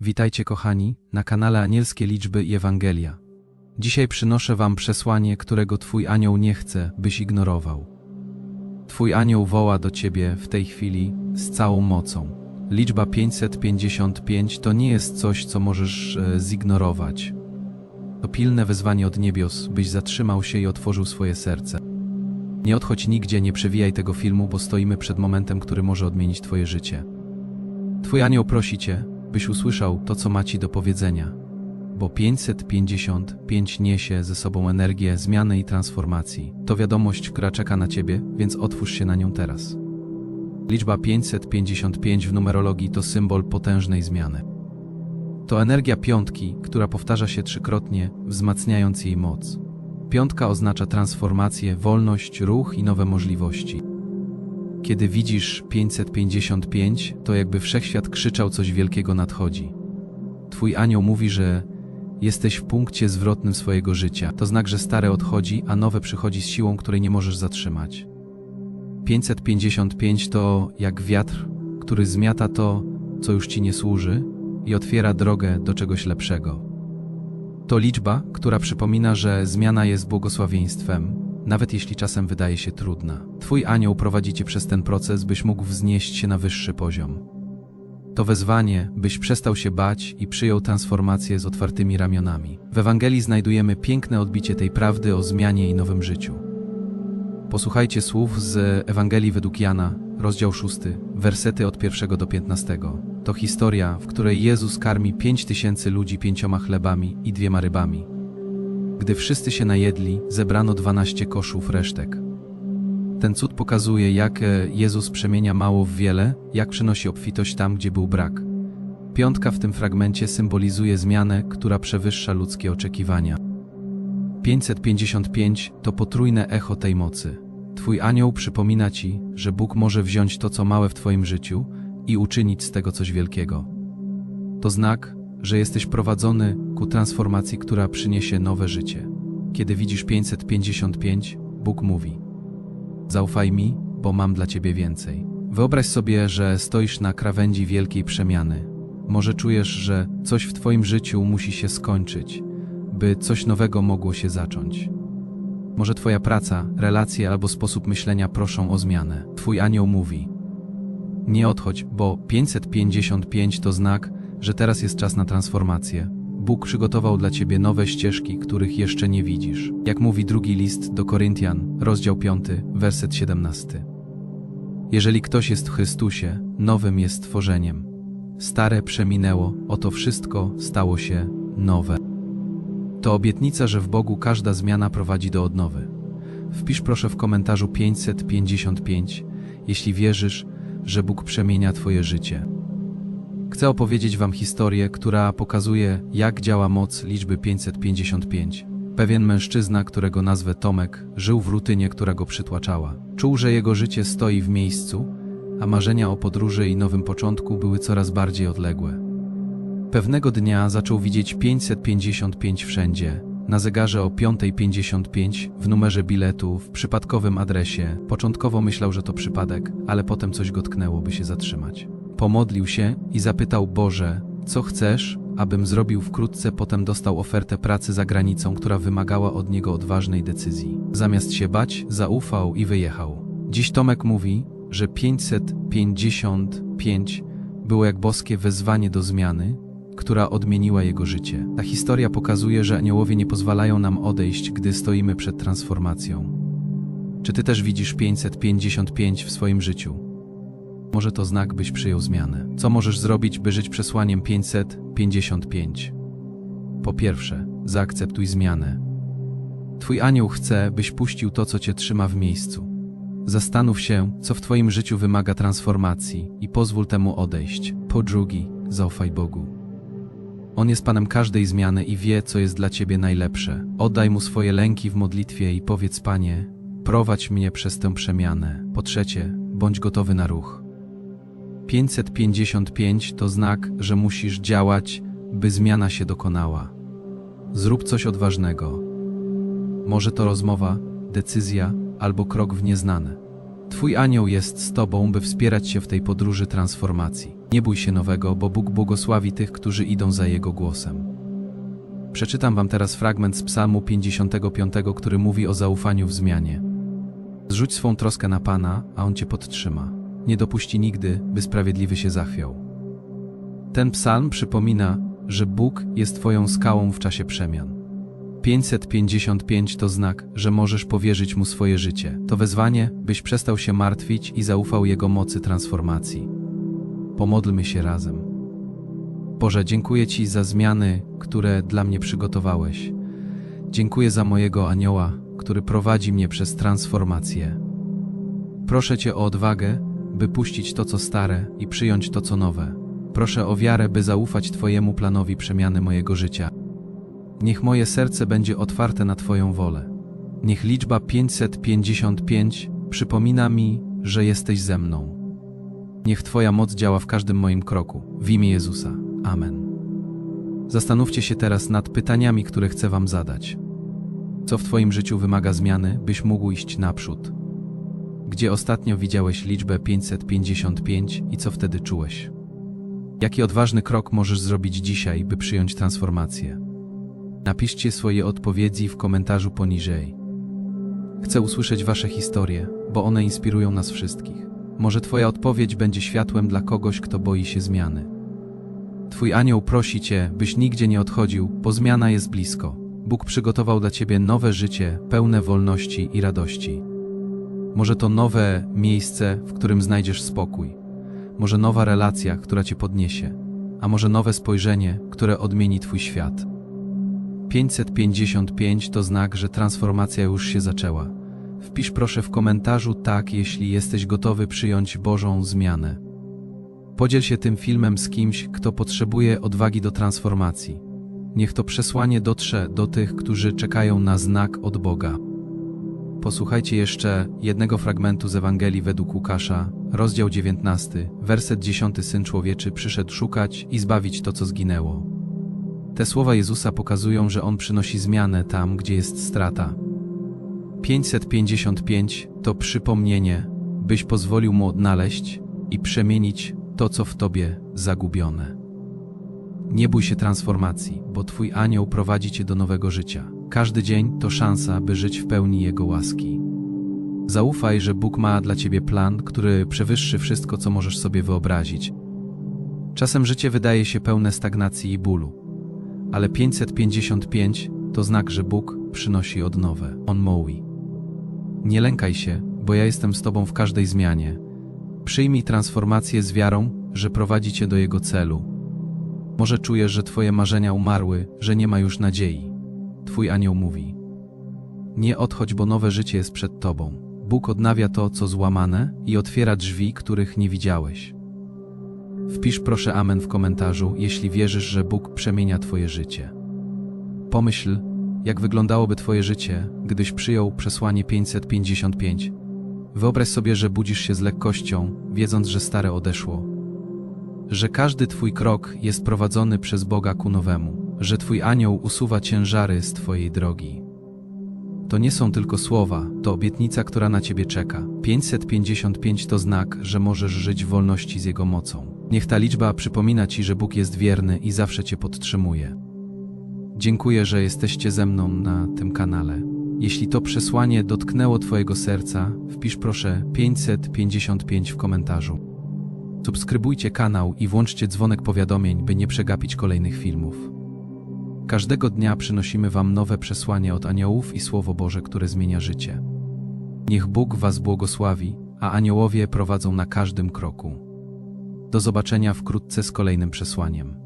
Witajcie kochani na kanale Anielskie Liczby i Ewangelia. Dzisiaj przynoszę wam przesłanie, którego twój anioł nie chce, byś ignorował. Twój anioł woła do ciebie w tej chwili z całą mocą. Liczba 555 to nie jest coś, co możesz e, zignorować. To pilne wezwanie od niebios, byś zatrzymał się i otworzył swoje serce. Nie odchodź nigdzie, nie przewijaj tego filmu, bo stoimy przed momentem, który może odmienić twoje życie. Twój anioł prosi cię, byś usłyszał to, co ma ci do powiedzenia, bo 555 niesie ze sobą energię zmiany i transformacji. To wiadomość, która czeka na ciebie, więc otwórz się na nią teraz. Liczba 555 w numerologii to symbol potężnej zmiany. To energia piątki, która powtarza się trzykrotnie, wzmacniając jej moc. Piątka oznacza transformację, wolność, ruch i nowe możliwości. Kiedy widzisz 555, to jakby wszechświat krzyczał coś wielkiego nadchodzi. Twój anioł mówi, że jesteś w punkcie zwrotnym swojego życia. To znak, że stare odchodzi, a nowe przychodzi z siłą, której nie możesz zatrzymać. 555 to jak wiatr, który zmiata to, co już ci nie służy i otwiera drogę do czegoś lepszego. To liczba, która przypomina, że zmiana jest błogosławieństwem, nawet jeśli czasem wydaje się trudna. Twój anioł prowadzi cię przez ten proces, byś mógł wznieść się na wyższy poziom. To wezwanie, byś przestał się bać i przyjął transformację z otwartymi ramionami. W Ewangelii znajdujemy piękne odbicie tej prawdy o zmianie i nowym życiu. Posłuchajcie słów z Ewangelii według Jana, rozdział 6, wersety od 1 do 15. To historia, w której Jezus karmi pięć tysięcy ludzi pięcioma chlebami i dwiema rybami. Gdy wszyscy się najedli, zebrano dwanaście koszów resztek. Ten cud pokazuje, jak e, Jezus przemienia mało w wiele, jak przynosi obfitość tam, gdzie był brak. Piątka w tym fragmencie symbolizuje zmianę, która przewyższa ludzkie oczekiwania. 555 to potrójne echo tej mocy. Twój anioł przypomina ci, że Bóg może wziąć to, co małe w Twoim życiu i uczynić z tego coś wielkiego. To znak, że jesteś prowadzony ku transformacji, która przyniesie nowe życie. Kiedy widzisz 555, Bóg mówi: Zaufaj mi, bo mam dla ciebie więcej. Wyobraź sobie, że stoisz na krawędzi wielkiej przemiany. Może czujesz, że coś w Twoim życiu musi się skończyć, by coś nowego mogło się zacząć. Może Twoja praca, relacje albo sposób myślenia proszą o zmianę. Twój anioł mówi: Nie odchodź, bo 555 to znak, że teraz jest czas na transformację. Bóg przygotował dla ciebie nowe ścieżki, których jeszcze nie widzisz. Jak mówi drugi list do Koryntian, rozdział 5, werset 17. Jeżeli ktoś jest w Chrystusie, nowym jest stworzeniem. Stare przeminęło, oto wszystko stało się nowe. To obietnica, że w Bogu każda zmiana prowadzi do odnowy. Wpisz proszę w komentarzu 555, jeśli wierzysz, że Bóg przemienia Twoje życie. Chcę opowiedzieć Wam historię, która pokazuje, jak działa moc liczby 555. Pewien mężczyzna, którego nazwę Tomek, żył w rutynie, która go przytłaczała. Czuł, że jego życie stoi w miejscu, a marzenia o podróży i nowym początku były coraz bardziej odległe. Pewnego dnia zaczął widzieć 555 wszędzie, na zegarze o 5.55, w numerze biletu, w przypadkowym adresie. Początkowo myślał, że to przypadek, ale potem coś go tknęło, by się zatrzymać. Pomodlił się i zapytał Boże, co chcesz, abym zrobił wkrótce, potem dostał ofertę pracy za granicą, która wymagała od niego odważnej decyzji. Zamiast się bać, zaufał i wyjechał. Dziś Tomek mówi, że 555 było jak boskie wezwanie do zmiany, która odmieniła jego życie. Ta historia pokazuje, że aniołowie nie pozwalają nam odejść, gdy stoimy przed transformacją. Czy ty też widzisz 555 w swoim życiu? Może to znak, byś przyjął zmianę. Co możesz zrobić, by żyć przesłaniem 555? Po pierwsze, zaakceptuj zmianę. Twój anioł chce, byś puścił to, co cię trzyma w miejscu. Zastanów się, co w twoim życiu wymaga transformacji i pozwól temu odejść. Po drugi, zaufaj Bogu. On jest Panem każdej zmiany i wie, co jest dla Ciebie najlepsze. Oddaj Mu swoje lęki w modlitwie i powiedz, Panie, prowadź mnie przez tę przemianę. Po trzecie, bądź gotowy na ruch. 555 to znak, że musisz działać, by zmiana się dokonała. Zrób coś odważnego. Może to rozmowa, decyzja albo krok w nieznane. Twój anioł jest z Tobą, by wspierać się w tej podróży transformacji. Nie bój się nowego, bo Bóg błogosławi tych, którzy idą za Jego głosem. Przeczytam Wam teraz fragment z Psalmu 55, który mówi o zaufaniu w zmianie. Zrzuć swą troskę na Pana, a On Cię podtrzyma. Nie dopuści nigdy, by sprawiedliwy się zachwiał. Ten psalm przypomina, że Bóg jest Twoją skałą w czasie przemian. 555 to znak, że możesz powierzyć Mu swoje życie. To wezwanie, byś przestał się martwić i zaufał Jego mocy transformacji. Pomodlmy się razem. Boże, dziękuję Ci za zmiany, które dla mnie przygotowałeś. Dziękuję za mojego anioła, który prowadzi mnie przez transformację. Proszę Cię o odwagę, by puścić to, co stare i przyjąć to, co nowe. Proszę o wiarę, by zaufać Twojemu planowi przemiany mojego życia. Niech moje serce będzie otwarte na Twoją wolę. Niech liczba 555 przypomina mi, że jesteś ze mną. Niech Twoja moc działa w każdym moim kroku. W imię Jezusa. Amen. Zastanówcie się teraz nad pytaniami, które chcę Wam zadać. Co w Twoim życiu wymaga zmiany, byś mógł iść naprzód? Gdzie ostatnio widziałeś liczbę 555 i co wtedy czułeś? Jaki odważny krok możesz zrobić dzisiaj, by przyjąć transformację? Napiszcie swoje odpowiedzi w komentarzu poniżej. Chcę usłyszeć Wasze historie, bo one inspirują nas wszystkich. Może Twoja odpowiedź będzie światłem dla kogoś, kto boi się zmiany. Twój anioł prosi Cię, byś nigdzie nie odchodził, bo zmiana jest blisko. Bóg przygotował dla Ciebie nowe życie, pełne wolności i radości. Może to nowe miejsce, w którym znajdziesz spokój. Może nowa relacja, która Cię podniesie. A może nowe spojrzenie, które odmieni Twój świat. 555 to znak, że transformacja już się zaczęła. Wpisz proszę w komentarzu tak, jeśli jesteś gotowy przyjąć Bożą zmianę. Podziel się tym filmem z kimś, kto potrzebuje odwagi do transformacji. Niech to przesłanie dotrze do tych, którzy czekają na znak od Boga. Posłuchajcie jeszcze jednego fragmentu z Ewangelii według Łukasza, rozdział 19, werset 10. Syn Człowieczy przyszedł szukać i zbawić to, co zginęło. Te słowa Jezusa pokazują, że On przynosi zmianę tam, gdzie jest strata. 555 to przypomnienie, byś pozwolił Mu odnaleźć i przemienić to, co w Tobie zagubione. Nie bój się transformacji, bo Twój anioł prowadzi Cię do nowego życia. Każdy dzień to szansa, by żyć w pełni Jego łaski. Zaufaj, że Bóg ma dla Ciebie plan, który przewyższy wszystko, co możesz sobie wyobrazić. Czasem życie wydaje się pełne stagnacji i bólu, ale 555 to znak, że Bóg przynosi odnowę. On mówi: Nie lękaj się, bo ja jestem z Tobą w każdej zmianie. Przyjmij transformację z wiarą, że prowadzi Cię do Jego celu. Może czujesz, że Twoje marzenia umarły, że nie ma już nadziei. Twój anioł mówi: Nie odchodź, bo nowe życie jest przed Tobą. Bóg odnawia to, co złamane i otwiera drzwi, których nie widziałeś. Wpisz proszę Amen w komentarzu, jeśli wierzysz, że Bóg przemienia Twoje życie. Pomyśl, jak wyglądałoby Twoje życie, gdyś przyjął przesłanie 555. Wyobraź sobie, że budzisz się z lekkością, wiedząc, że stare odeszło. Że każdy Twój krok jest prowadzony przez Boga ku nowemu, że Twój anioł usuwa ciężary z Twojej drogi. To nie są tylko słowa, to obietnica, która na Ciebie czeka. 555 to znak, że możesz żyć w wolności z Jego mocą. Niech ta liczba przypomina Ci, że Bóg jest wierny i zawsze Cię podtrzymuje. Dziękuję, że jesteście ze mną na tym kanale. Jeśli to przesłanie dotknęło Twojego serca, wpisz proszę 555 w komentarzu. Subskrybujcie kanał i włączcie dzwonek powiadomień, by nie przegapić kolejnych filmów. Każdego dnia przynosimy Wam nowe przesłanie od aniołów i Słowo Boże, które zmienia życie. Niech Bóg Was błogosławi, a aniołowie prowadzą na każdym kroku. Do zobaczenia wkrótce z kolejnym przesłaniem.